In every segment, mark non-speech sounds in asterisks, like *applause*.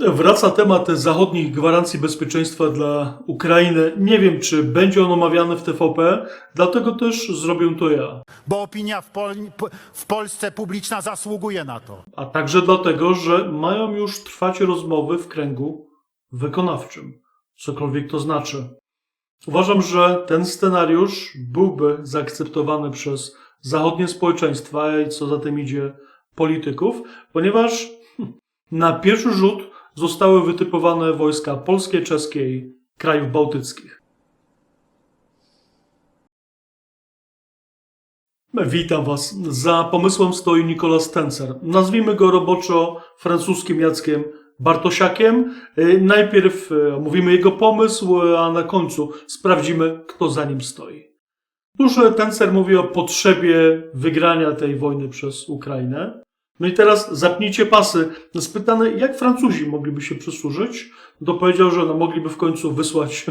Wraca temat zachodnich gwarancji bezpieczeństwa dla Ukrainy. Nie wiem, czy będzie on omawiany w TVP, dlatego też zrobię to ja. bo opinia w, Pol w Polsce publiczna zasługuje na to. A także dlatego, że mają już trwać rozmowy w kręgu wykonawczym, cokolwiek to znaczy. Uważam, że ten scenariusz byłby zaakceptowany przez zachodnie społeczeństwa i co za tym idzie polityków, ponieważ *laughs* na pierwszy rzut zostały wytypowane wojska polskie, czeskie i krajów bałtyckich. Witam Was. Za pomysłem stoi Nikolas Tencer. Nazwijmy go roboczo francuskim Jackiem Bartosiakiem. Y, Najpierw y, omówimy jego pomysł, a na końcu sprawdzimy, kto za nim stoi. Y, Tencer mówi o potrzebie wygrania tej wojny przez Ukrainę. No i teraz zapnijcie pasy. Spytany, jak Francuzi mogliby się przysłużyć, to powiedział, że no, mogliby w końcu wysłać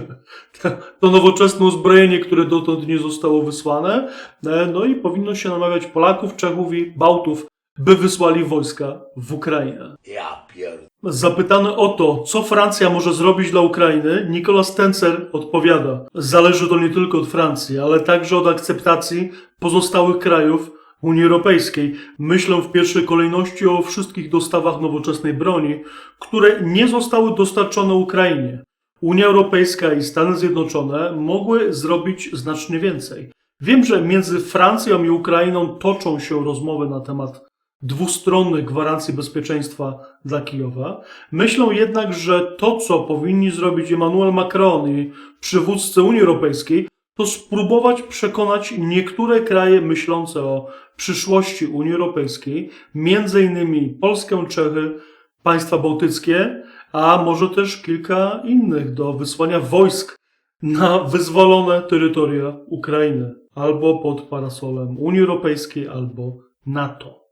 *laughs* to nowoczesne uzbrojenie, które dotąd nie zostało wysłane. E, No i powinno się namawiać Polaków, Czechów i Bałtów, by wysłali wojska w Ukrainę. Ja pierd... Zapytany o to, co Francja może zrobić dla Ukrainy, Nicolas Tencer odpowiada: Zależy to nie tylko od Francji, ale także od akceptacji pozostałych krajów Unii Europejskiej. Myślę w pierwszej kolejności o wszystkich dostawach nowoczesnej broni, które nie zostały dostarczone Ukrainie. Unia Europejska i Stany Zjednoczone mogły zrobić znacznie więcej. Wiem, że między Francją i Ukrainą toczą się rozmowy na temat dwustronnych gwarancji bezpieczeństwa dla Kijowa. Myślę jednak, że to, co powinni zrobić Emmanuel Macron i przywódcy Unii Europejskiej, to spróbować przekonać niektóre kraje myślące o przyszłości Unii Europejskiej, między innymi Polskę, Czechy, państwa bałtyckie, a może też kilka innych do wysłania wojsk na wyzwolone terytoria Ukrainy, albo pod parasolem Unii Europejskiej, albo NATO.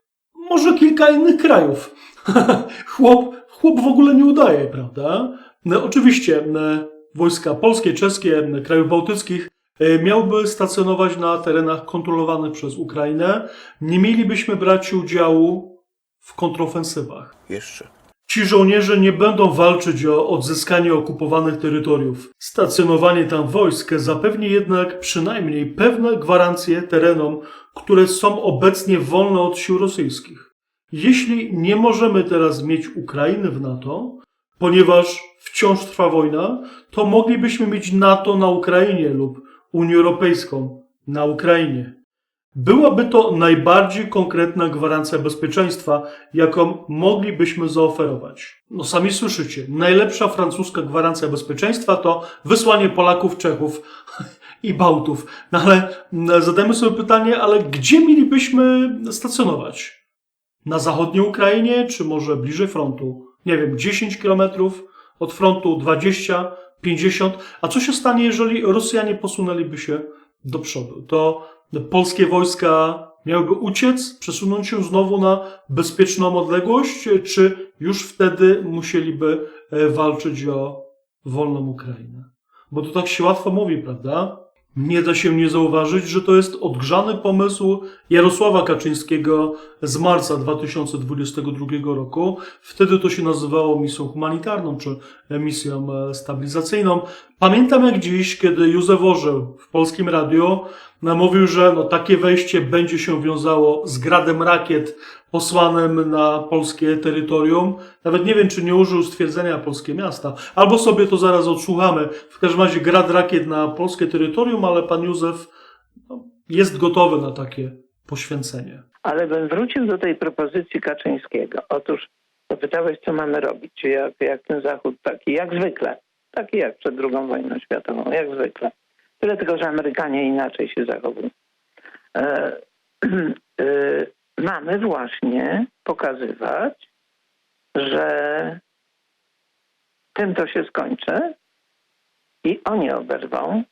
Może kilka innych krajów. *laughs* chłop, chłop w ogóle nie udaje, prawda? No, oczywiście e, wojska polskie, czeskie, e, krajów bałtyckich miałby stacjonować na terenach kontrolowanych przez Ukrainę. Nie mielibyśmy brać udziału w kontrofensywach. Jeszcze. Ci żołnierze nie będą walczyć o odzyskanie okupowanych terytoriów. Stacjonowanie tam wojsk zapewni jednak przynajmniej pewne gwarancje terenom, które są obecnie wolne od sił rosyjskich. Jeśli nie możemy teraz mieć Ukrainy w NATO, ponieważ wciąż trwa wojna, to moglibyśmy mieć NATO na Ukrainie lub Unię Europejską na Ukrainie. Byłaby to najbardziej konkretna gwarancja bezpieczeństwa, jaką moglibyśmy zaoferować. No sami słyszycie, najlepsza francuska gwarancja bezpieczeństwa to wysłanie Polaków, Czechów *laughs* i Bałtów. No ale mm, zadajmy sobie pytanie, ale gdzie mielibyśmy stacjonować? Na zachodniej Ukrainie, czy może bliżej frontu? Nie wiem, 10 kilometrów od frontu, 20, 50. A co się stanie, jeżeli Rosjanie posunęliby się do przodu? To polskie wojska miałyby uciec, przesunąć się znowu na bezpieczną odległość, czy już wtedy musieliby e, walczyć o wolną Ukrainę? Bo to tak się łatwo mówi, prawda? Nie da się nie zauważyć, że to jest odgrzany pomysł Jarosława Kaczyńskiego z marca 2022 roku. Wtedy to się nazywało misją humanitarną czy misją e, stabilizacyjną. Pamiętam jak dziś, kiedy Józef Orzeł w polskim radiu no, mówił, że no, takie wejście będzie się wiązało z gradem rakiet posłanym na polskie terytorium. Nawet nie wiem, czy nie użył stwierdzenia polskie miasta. Albo sobie to zaraz odsłuchamy. W każdym razie grad rakiet na polskie terytorium, ale pan Józef no, jest gotowy na takie poświęcenie. Ale bym wrócił do tej propozycji Kaczyńskiego. Otóż zapytałeś, co mamy robić, jak, jak ten Zachód taki, jak zwykle, taki jak przed II wojną światową, jak zwykle. Tyle tylko, że Amerykanie inaczej się zachowują. E, *clears throat* e, mamy właśnie pokazywać, że tym to się skończy i oni oberwą.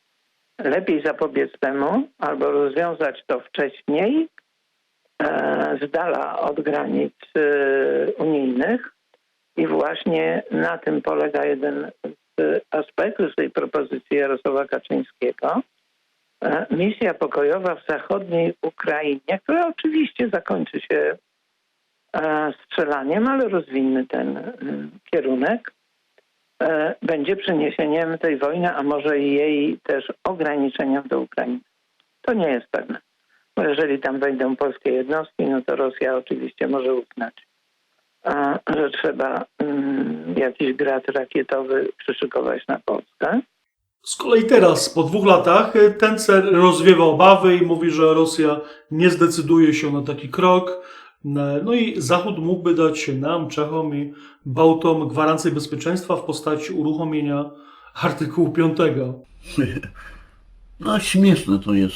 Lepiej zapobiec temu albo rozwiązać to wcześniej, e, z dala od granic e, unijnych i właśnie na tym polega jeden z aspektów tej propozycji Jarosława Kaczyńskiego. E, Misja pokojowa w zachodniej Ukrainie, która oczywiście zakończy się strzelaniem, ale rozwinny ten mm, kierunek, będzie przeniesieniem tej wojny, a może jej też ograniczeniem do Ukrainy. To nie jest pewne. Bo jeżeli tam wejdą polskie jednostki, no to Rosja oczywiście może uznać, że trzeba mm, jakiś grat rakietowy przyszykować na Polskę. Z kolei teraz, po dwóch latach, e, Tencer rozwiewa obawy i mówi, że Rosja nie zdecyduje się na taki krok. E, No i Zachód mógłby dać nam, Czechom i Bałtom gwarancję bezpieczeństwa w postaci uruchomienia artykułu 5. *laughs* No śmieszne to jest.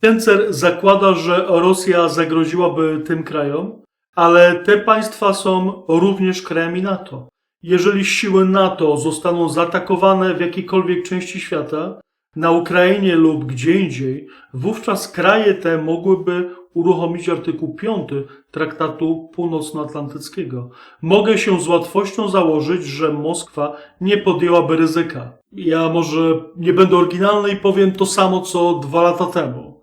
Tencer zakłada, że Rosja zagroziłaby tym krajom, ale te państwa są również krajami NATO. Jeżeli siły NATO zostaną zaatakowane w jakiejkolwiek części świata, na Ukrainie lub gdzie indziej, wówczas kraje te mogłyby uruchomić artykuł 5 Traktatu Północnoatlantyckiego. Mogę się z łatwością założyć, że Moskwa nie podjęłaby ryzyka. Ja może nie będę oryginalny i powiem to samo co dwa lata temu.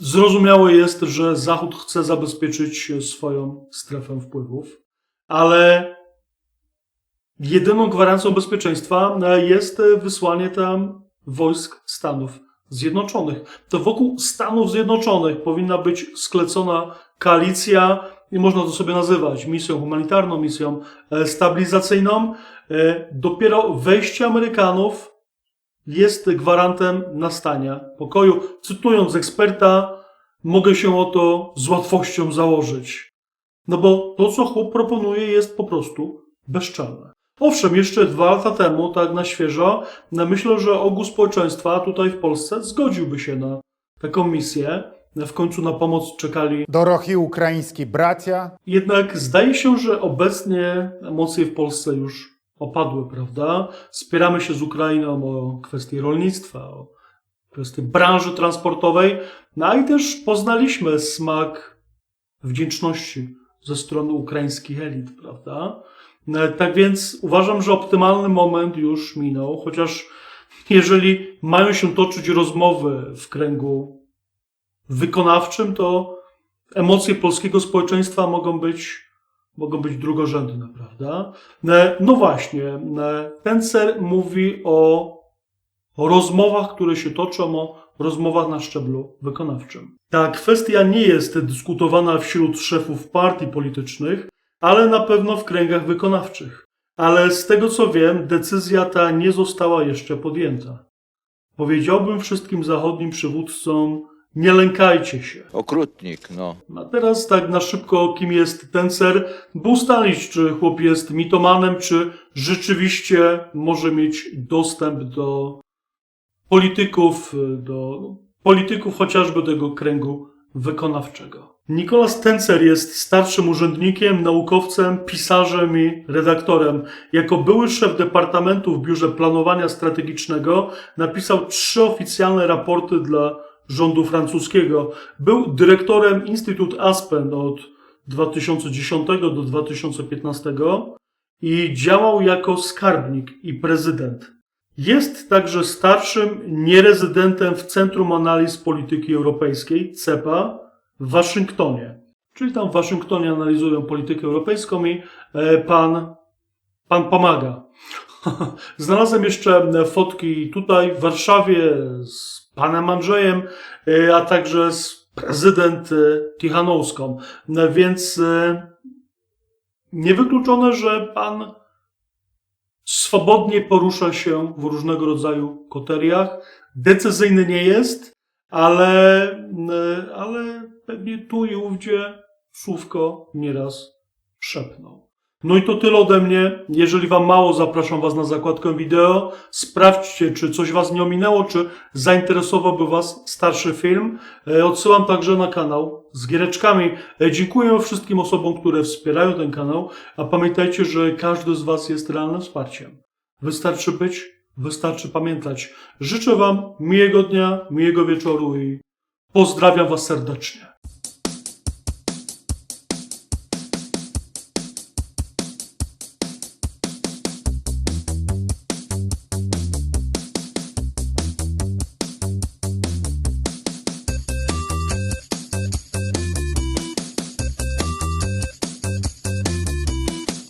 Zrozumiałe jest, że Zachód chce zabezpieczyć swoją strefę wpływów, ale jedyną gwarancją bezpieczeństwa jest wysłanie tam wojsk Stanów Zjednoczonych. To wokół Stanów Zjednoczonych powinna być sklecona koalicja, i można to sobie nazywać misją humanitarną, misją e, stabilizacyjną. E, Dopiero wejście Amerykanów jest gwarantem nastania pokoju. Cytując eksperta, mogę się o to z łatwością założyć. No bo to, co chłop proponuje, jest po prostu bezczelne. Owszem, jeszcze dwa lata temu, tak na świeżo, myślę, że ogół społeczeństwa tutaj w Polsce zgodziłby się na taką misję. W końcu na pomoc czekali Dorogi ukraińscy bracia, jednak zdaje się, że obecnie emocje w Polsce już opadły, prawda? Spieramy się z Ukrainą o kwestie rolnictwa, o kwestie branży transportowej, no i też poznaliśmy smak wdzięczności ze strony ukraińskich elit, prawda? No, Tak więc uważam, że optymalny moment już minął, chociaż jeżeli mają się toczyć rozmowy w kręgu wykonawczym, to emocje polskiego społeczeństwa mogą być, mogą być drugorzędne, prawda? E, No właśnie, e, ten ser mówi o, o rozmowach, które się toczą, o rozmowach na szczeblu wykonawczym. Ta kwestia nie jest dyskutowana wśród szefów partii politycznych, ale na pewno w kręgach wykonawczych. Ale z tego co wiem, decyzja ta nie została jeszcze podjęta. Powiedziałbym wszystkim zachodnim przywódcom, nie lękajcie się. Okrutnik, no. A teraz tak na szybko, kim jest ten ser, by ustalić, czy chłop jest mitomanem, czy rzeczywiście może mieć dostęp do polityków, do polityków chociażby tego kręgu wykonawczego. Nikolas Tencer jest starszym urzędnikiem, naukowcem, pisarzem i redaktorem. Jako były szef departamentu w Biurze Planowania Strategicznego napisał trzy oficjalne raporty dla rządu francuskiego. Był dyrektorem Instytut Aspen od 2010 do 2015 i działał jako skarbnik i prezydent. Jest także starszym nierezydentem w Centrum Analiz Polityki Europejskiej, CEPA, w Waszyngtonie. Czyli tam w Waszyngtonie analizują politykę europejską i e, pan, pan pomaga. *laughs* Znalazłem jeszcze fotki tutaj w Warszawie z panem Andrzejem, e, a także z prezydent e, Tichanowską. No Więc niewykluczone, że pan swobodnie porusza się w różnego rodzaju koteriach. Decyzyjny nie jest, ale, e, ale pewnie tu i ówdzie słówko nieraz szepnął. No i to tyle ode mnie. Jeżeli Wam mało, zapraszam Was na zakładkę wideo. Sprawdźcie, czy coś Was nie ominęło, czy zainteresowałby Was starszy film. E, Odsyłam także na kanał z giereczkami. E, Dziękuję wszystkim osobom, które wspierają ten kanał, a pamiętajcie, że każdy z Was jest realnym wsparciem. Wystarczy być, wystarczy pamiętać. Życzę Wam miłego dnia, miłego wieczoru i pozdrawiam Was serdecznie.